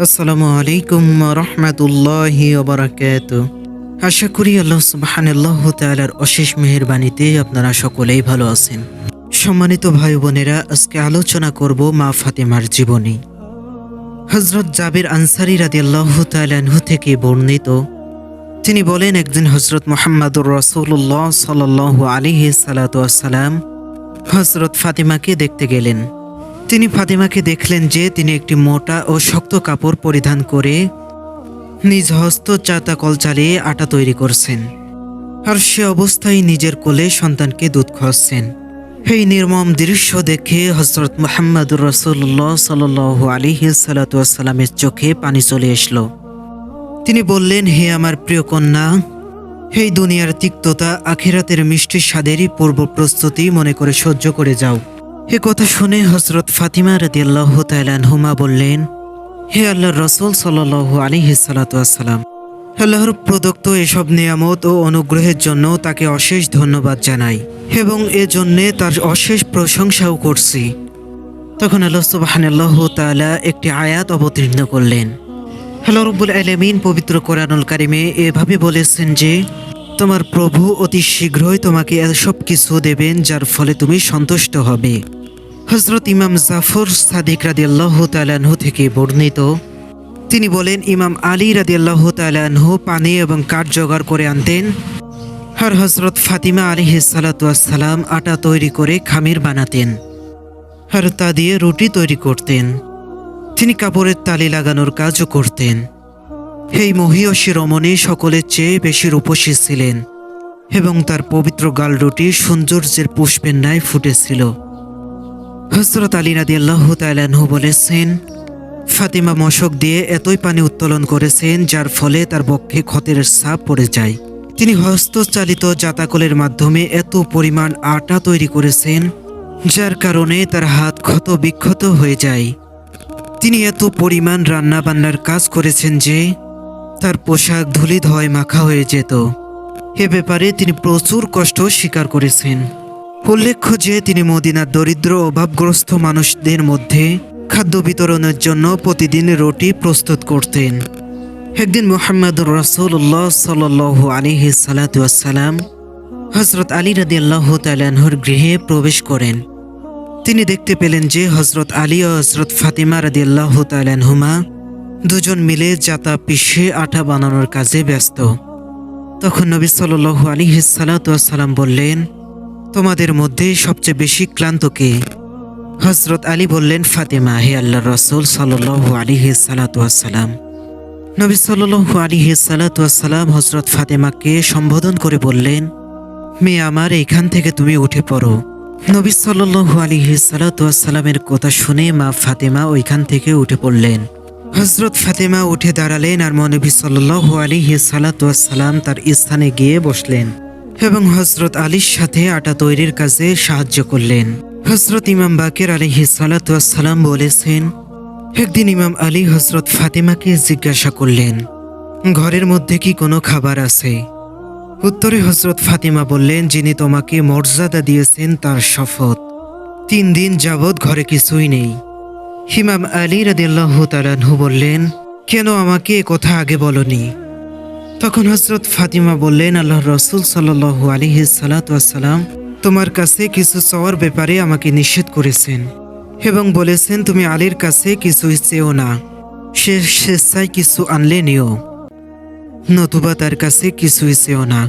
আসসালামু আলাইকুম রহমতুল্লাহি আশা করি আল্লাহ সুবহানাল্লাহ তাআলার অশেষ মেহেরবানিতে আপনারা সকলেই ভালো আছেন। সম্মানিত ভাই বোনেরা আজকে আলোচনা করব মা ফাতেমার জীবনী। হজরত জাবির আনসারি রাদিয়াল্লাহু তাআলাহু থেকে বর্ণিত। তিনি বলেন, একদিন হজরত মোহাম্মদুর রসুল্লাহ সাল্লাহ আলিহি সালাতাম হজরত ফাতিমাকে দেখতে গেলেন। তিনি ফাতিমাকে দেখলেন যে তিনি একটি মোটা ও শক্ত কাপড় পরিধান করে নিজ হস্ত চাতা কল চালিয়ে আটা তৈরি করছেন। আর সে অবস্থায় নিজের কোলে সন্তানকে দুধ খাওয়াচ্ছেন। এই নির্মম দৃশ্য দেখে হজরত মোহাম্মদুর রসুল্লাহ সাল আলিহি সালাতামের চোখে পানি চলে আসলো তিনি বললেন, হে আমার প্রিয় কন্যা, এই দুনিয়ার তিক্ততা আখিরাতের মিষ্টি স্বাদেরই পূর্ব প্রস্তুতি মনে করে সহ্য করে যাও। এ কথা শুনে হজরত ফাতিমা রাদিয়াল্লাহ হুমা বললেন, হে আল্লাহ রসুল সাল আলী সালাতাম আল্লাহর প্রদত্ত এসব নিয়ামত ও অনুগ্রহের জন্য তাকে অশেষ ধন্যবাদ জানাই এবং এজন্যে তার অশেষ প্রশংসাও করছি। তখন আল্লাহ সুবাহানাল্লাহ তাআলা একটি আয়াত অবতীর্ণ করলেন। আল্লাহ রব্বুল আলমিন পবিত্র কোরআনুল কারিমে এভাবে বলেছেন যে তোমার প্রভু অতি শীঘ্রই তোমাকে এসব কিছু দেবেন, যার ফলে তুমি সন্তুষ্ট হবে। হজরত ইমাম জাফর সাদিক রাদিয়াল্লাহ তালানহু থেকে বর্ণিত, তিনি বলেন, ইমাম আলী রাদিয়াল্লাহ তালানহু পানি এবং কাঠ জোগাড় করে আনতেন, আর হজরত ফাতিমা আলী সালাতাম আটা তৈরি করে খামির বানাতেন, আর তা দিয়ে রুটি তৈরি করতেন। তিনি কাপড়ের তালি লাগানোর কাজও করতেন। এই মহিয়সী রমণী, সকলের চেয়ে বেশি রূপসী ছিলেন এবং তার পবিত্র গালরুটি সৌন্দর্যের পুষ্পের ন্যায় ফুটেছিল। হজরত আলী রাদি আল্লাহ তালাহু বলেছেন, ফাতিমা মশক দিয়ে এতই পানি উত্তোলন করেছেন, যার ফলে তার বক্ষে ক্ষতের ছাপ পড়ে যায়। তিনি হস্তচালিত জাতাকলের মাধ্যমে এত পরিমাণ আটা তৈরি করেছেন, যার কারণে তার হাত ক্ষত বিক্ষত হয়ে যায়। তিনি এত পরিমাণ রান্না বান্নার কাজ করেছেন যে তার পোশাক ধুলি ধয় মাখা হয়ে যেত। এ ব্যাপারে তিনি প্রচুর কষ্ট স্বীকার করেছেন। উল্লেখ্য যে তিনি মদিনার দরিদ্র অভাবগ্রস্ত মানুষদের মধ্যে খাদ্য বিতরণের জন্য প্রতিদিন রুটি প্রস্তুত করতেন। একদিন মোহাম্মদুর রসুল্লাহ সাল আলিহি সালাতাম হজরত আলী রাদি আল্লাহ তালাহর গৃহে প্রবেশ করেন। তিনি দেখতে পেলেন যে হজরত আলী ও হজরত ফাতিমা রাদি আল্লাহ তালানহুমা দুজন মিলে জাতা পিষে আটা বানানোর কাজে ব্যস্ত। তখন নবী সাল আলী সালাম বললেন, তোমাদের মধ্যে সবচেয়ে বেশি ক্লান্ত কে? হজরত আলী বললেন, ফাতেমা, হে আল্লাহ রসুল সাল আলী সালাতাম নবী সাল আলী সালাতাম হজরত ফাতেমাকে সম্বোধন করে বললেন, মেয়ে আমার, এখান থেকে তুমি উঠে পড়ো। নবী সাল্লু আলী সালাতামের কথা শুনে মা ফাতেমা ওইখান থেকে উঠে পড়লেন। হজরত ফাতেমা উঠে দাঁড়ালেন আর মনবী সাল্লাহ আলী সালাতাম তার স্থানে গিয়ে বসলেন এবং হজরত আলীর সাথে আটা তৈরির কাজে সাহায্য করলেন। হজরত ইমাম বাকের আলী সালাতাম বলেছেন, একদিন ইমাম আলী হজরত ফাতেমাকে জিজ্ঞাসা করলেন, ঘরের মধ্যে কি কোনো খাবার আছে? উত্তরে হজরত ফাতিমা বললেন, যিনি তোমাকে মর্যাদা দিয়েছেন তার শপথ। তিন দিন যাবৎ ঘরে কিছুই নেই। হিমাম আলী তালানহু বললেন, কেন আমাকে কথা আগে বলনি? তখন হজরত ফাতিমা বললেন আল্লাহ রসুল সাল্লাহ আলী সালাতাম তোমার কাছে কিছু চাওয়ার ব্যাপারে আমাকে নিষেধ করেছেন এবং বলেছেন, তুমি আলীর কাছে কিছুই চেও না, সে স্বেচ্ছায় কিছু আনলে নিও, নতুবা তার কাছে কিছুই চেও না।